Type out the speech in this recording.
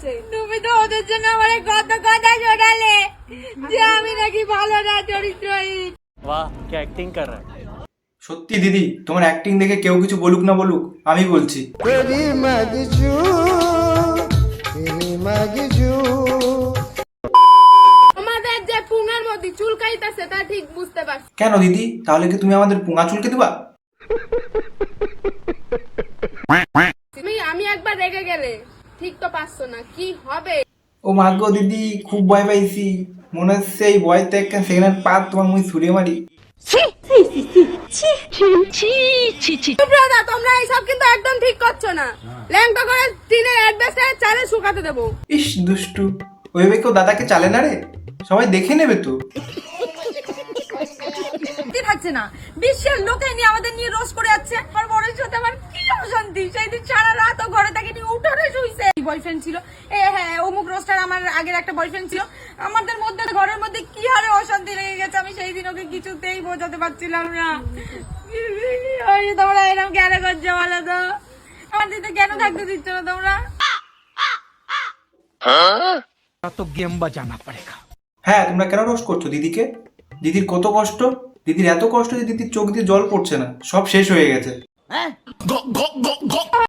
আছে। তুমি তো ওদের জন্য আমার কত কথা যে আমি নাকি ভালো না বাহ কি অ্যাক্টিং কর সত্যি দিদি তোমার অ্যাক্টিং দেখে কেউ কিছু বলুক না বলুক আমি বলছি। আমাদের যে পুঙার মধ্যে চুলকাইতাছে তা ঠিক বুঝতে পারছ। কেন দিদি? তাহলে কি তুমি আমাদের পুঙা চুলকে দিবা? আমি একবার রেগে গেলে। ঠিক তো পারছ না কি হবে? ও মাগো দিদি খুব ভয় পাইছি। মনে হচ্ছে এই ভয় থেকে সেকেন্ড পার তোমার মুই ছুড়ে মারি। তোমরা এইসব কিন্তু একদম ঠিক করছ না। ল্যাংটা করে টিনের অ্যাডভেস্টার চালে শুকাতে দেবো। ইস দুষ্টু ওইভাবে কেউ দাদাকে চালে না রে? সবাই দেখে নেবে তো। শান্তি থাকছে না? বিশ্বের লোকে নিয়ে আমাদের নিয়ে রোজ করে যাচ্ছে। আমার বড়ের সাথে আমার কি অশান্তি। সেই দিন সারা রাত ও ঘরে থেকে নিয়ে উঠোনে বয়ফ্রেন্ড ছিল। এ হ্যাঁ অমুক রোস্টার আমার আগের একটা বয়ফ্রেন্ড ছিল। আমাদের মধ্যে ঘরের মধ্যে কি হারে অশান্তি লেগে গেছে আমি সেই দিন ওকে কিছুতেই বোঝাতে পারছিলাম না। তোমরা এরকম কেন করছ বলো তো? আমার দিতে কেন থাকতে দিচ্ছ না তোমরা? হ্যাঁ তোমরা কেন রোজ করছ দিদিকে? দিদির কত কষ্ট? দিদির এত কষ্ট যে দিদির চোখ দিয়ে জল পড়ছে না। সব শেষ হয়ে গেছে।